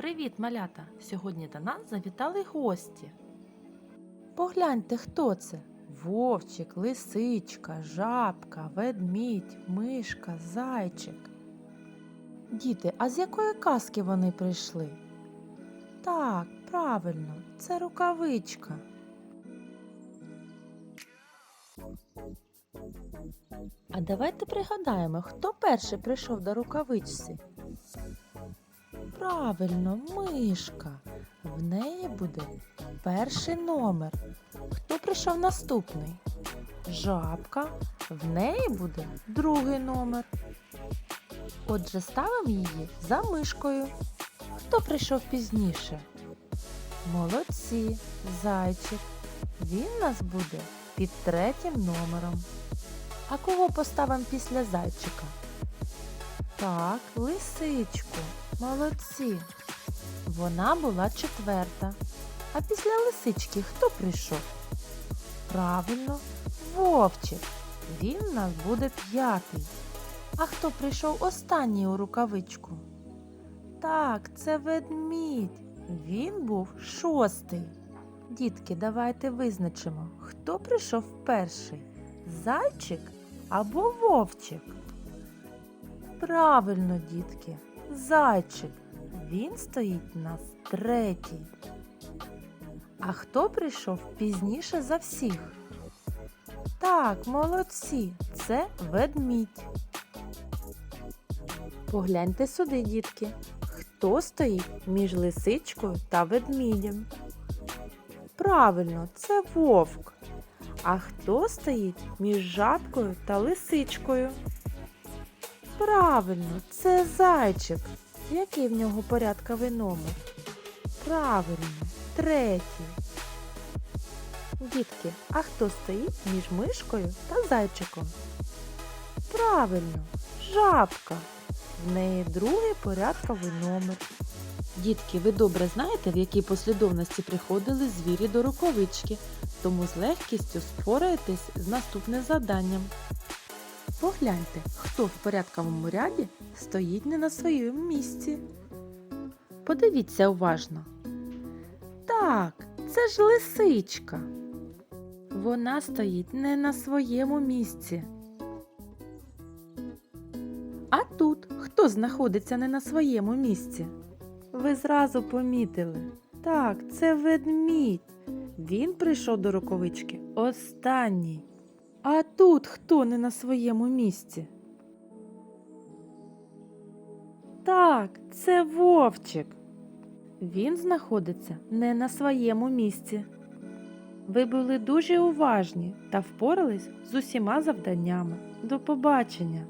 Привіт, малята! Сьогодні до нас завітали гості. Погляньте, хто це? Вовчик, лисичка, жабка, ведмідь, мишка, зайчик. Діти, а з якої казки вони прийшли? Так, правильно, це рукавичка. А давайте пригадаємо, хто перший прийшов до рукавичці. Правильно, мишка. В неї буде перший номер. Хто прийшов наступний? Жабка. В неї буде другий номер. Отже, ставимо її за мишкою. Хто прийшов пізніше? Молодці, зайчик. Він у нас буде під третім номером. А кого поставимо після зайчика? Так, лисичку. Молодці. Вона була четверта. А після лисички хто прийшов? Правильно, вовчик. Він у нас буде п'ятий. А хто прийшов останній у рукавичку? Так, це ведмідь. Він був шостий. Дітки, давайте визначимо, хто прийшов перший зайчик або вовчик. Правильно, дітки, зайчик. Він стоїть у нас третій. А хто прийшов пізніше за всіх? Так, молодці, це ведмідь. Погляньте сюди, дітки. Хто стоїть між лисичкою та ведмідем? Правильно, це вовк. А хто стоїть між жабкою та лисичкою? Правильно, це зайчик. Який в нього порядковий номер? Правильно, третій. Дітки, а хто стоїть між мишкою та зайчиком? Правильно, жабка. В неї другий порядковий номер. Дітки, ви добре знаєте, в якій послідовності приходили звірі до рукавички, тому з легкістю спораєтесь з наступним завданням. Погляньте, хто в порядковому ряді стоїть не на своєму місці. Подивіться уважно. Так, це ж лисичка. Вона стоїть не на своєму місці. А тут хто знаходиться не на своєму місці? Ви зразу помітили. Так, це ведмідь. Він прийшов до рукавички останній. А тут хто не на своєму місці? Так, це вовчик. Він знаходиться не на своєму місці. Ви були дуже уважні та впорались з усіма завданнями. До побачення!